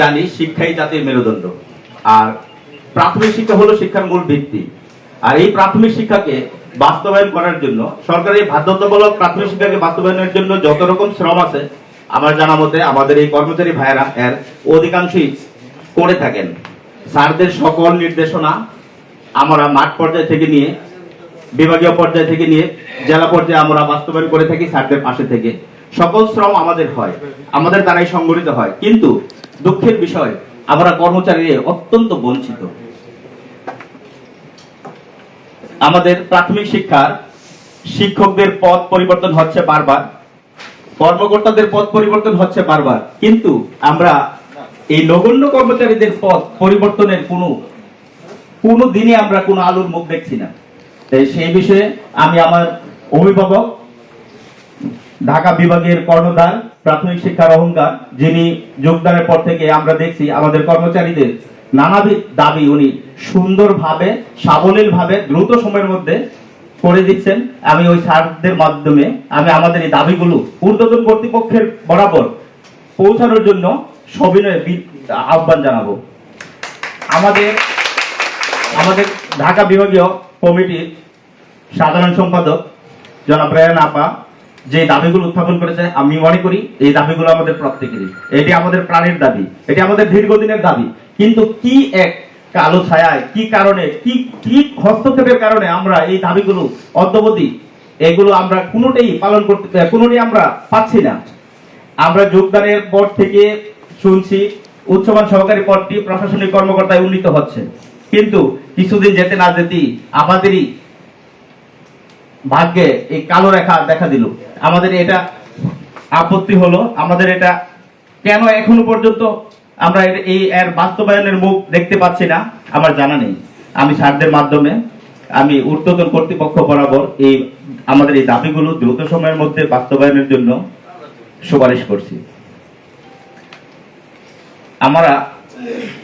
জানি শিক্ষাই জাতির মেরুদণ্ড। আর প্রাথমিক শিক্ষা হলো শিক্ষার মূল ভিত্তি। আর এই প্রাথমিক শিক্ষাকে বাস্তবায়ন করার জন্য, সরকারি বাধ্যতামূলক প্রাথমিক শিক্ষাকে বাস্তবায়নের জন্য যত রকম শ্রম আছে, আমার জানা মতে আমাদের এই কর্মচারী ভাইয়েরা এর অধিকাংশই করে থাকেন। স্যারদের সকল নির্দেশনা আমরা মাঠ পর্যায় থেকে নিয়ে, বিভাগীয় পর্যায় থেকে নিয়ে, জেলা পর্যায়ে আমরা বাস্তবায়ন করে থাকি স্যারদের পাশে থেকে। সকল শ্রম আমাদের হয়, আমাদের দ্বারাই সংগঠিত হয়। কিন্তু দুঃখের বিষয়, আমরা কর্মচারীরা অত্যন্ত বঞ্চিত। আমাদের প্রাথমিক শিক্ষার শিক্ষকদের পদ পরিবর্তন হচ্ছে বারবার, কর্মকর্তাদের পদ পরিবর্তন হচ্ছে বারবার। কিন্তু আমরা এই নগণ্য কর্মচারীদের পদ পরিবর্তনের কোনো কোনো দিনে আমরা কোনো আলোর মুখ দেখছি না। সেই বিষয়ে আমি আমার অভিভাবক ঢাকা বিভাগের কর্ণধার, প্রাথমিক শিক্ষার অহংকার, যিনি যোগদানের পর থেকে আমরা দেখছি আমাদের কর্মচারীদের নানাবিধ দাবি উনি সুন্দরভাবে সাবলীল ভাবে দ্রুত সময়ের মধ্যে করে দিচ্ছেন। আমি ওই স্যারদের মাধ্যমে, আমি আমাদের এই দাবিগুলো ঊর্ধ্বতন কর্তৃপক্ষের বরাবর পৌঁছানোর জন্য সবিনয় আহ্বান জানাব। আমাদের আমাদের ঢাকা বিভাগীয় কমিটির সাধারণ সম্পাদক জনাব রায়ন আপা যে দাবিগুলো উত্থাপন করেছে, আমি মনে করি এই দাবিগুলো আমাদের প্রত্যেকেরই। এটি আমাদের প্রাণের দাবি, এটি আমাদের দীর্ঘদিনের দাবি। কিন্তু কি এক কালো ছায়ায়, কি কারণে, কি কি হস্তক্ষেপের কারণে আমরা এই দাবিগুলো অদ্যবধি এগুলো আমরা কোনোটাই পালন করতে কোনোটাই আমরা পাচ্ছি না। আমরা যোগদানের পর থেকে শুনছি, উচ্চমান সহকারী পদটি প্রশাসনিক কর্মকর্তায় উন্নীত হচ্ছে। কিন্তু কিছুদিন যেতে না যেতেই আমাদেরই ভাগ্যে এই কালো রেখা দেখা দিল। আমাদের এটা আপত্তি হলো, আমাদের এটা কেন এখনও পর্যন্ত আমরা এই এর বাস্তবায়নের মুখ দেখতে পাচ্ছি না, আমার জানা নেই। আমি স্যারদের মাধ্যমে, আমি ঊর্ধ্বতন কর্তৃপক্ষ বরাবর এই আমাদের এই দাবিগুলো দ্রুত সময়ের মধ্যে বাস্তবায়নের জন্য সুপারিশ করছি। আমরা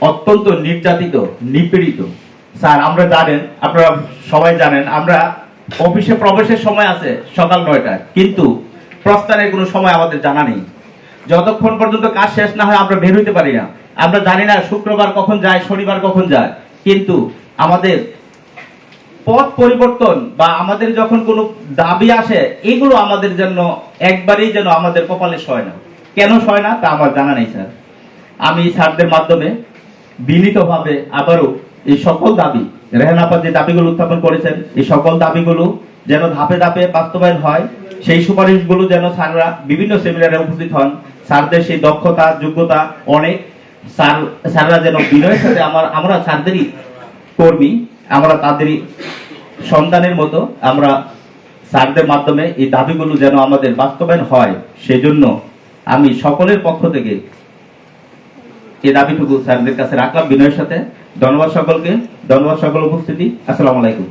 অত্যন্ত নির্যাতিত, নিপীড়িত। স্যার, আমরা জানেন, আপনারা সবাই জানেন, আমরা অফিসে প্রবেশের সময় আছে সকাল নয়টায়। কিন্তু প্রস্থানের কোনো সময় আমাদের জানা নেই। যতক্ষণ পর্যন্ত কাজ শেষ না হয় আমরা বের হইতে পারি না। আমরা জানি না শুক্রবার কখন যায়, শনিবার কখন যায়। কিন্তু আমাদের পথ পরিবর্তন বা আমাদের যখন কোনো দাবি আসে, এগুলো আমাদের জন্য একবারেই যেন আমাদের কপালে সয় না। কেন সয় না তা আমার জানা নেই, স্যার। আমি স্যারদের মাধ্যমে বিনীতভাবে আবারও এই সকল দাবি রেহানাপা যে দাবিগুলো উত্থাপন করেছেন, এই সকল দাবিগুলো যেন ধাপে ধাপে বাস্তবায়ন হয়, সেই সুপারিশগুলো যেন স্যাররা বিভিন্ন সেমিনারে উপস্থিত হন। স্যারদের সেই দক্ষতা, যোগ্যতা অনেক। স্যার, স্যাররা যেন বিনয়ের সাথে আমার, আমরা স্যারদেরই কর্মী, আমরা তাদেরই সন্তানের মতো আমরা স্যারদের মাধ্যমে এই দাবিগুলো যেন আমাদের বাস্তবায়ন হয়, সেজন্য আমি সকলের পক্ষ থেকে এই দাবিটুকু স্যারদের কাছে রাখলাম বিনয়ের সাথে। ধন্যবাদ সকলকে ধন্যবাদ সকল উপস্থিতি আসসালামু আলাইকুম।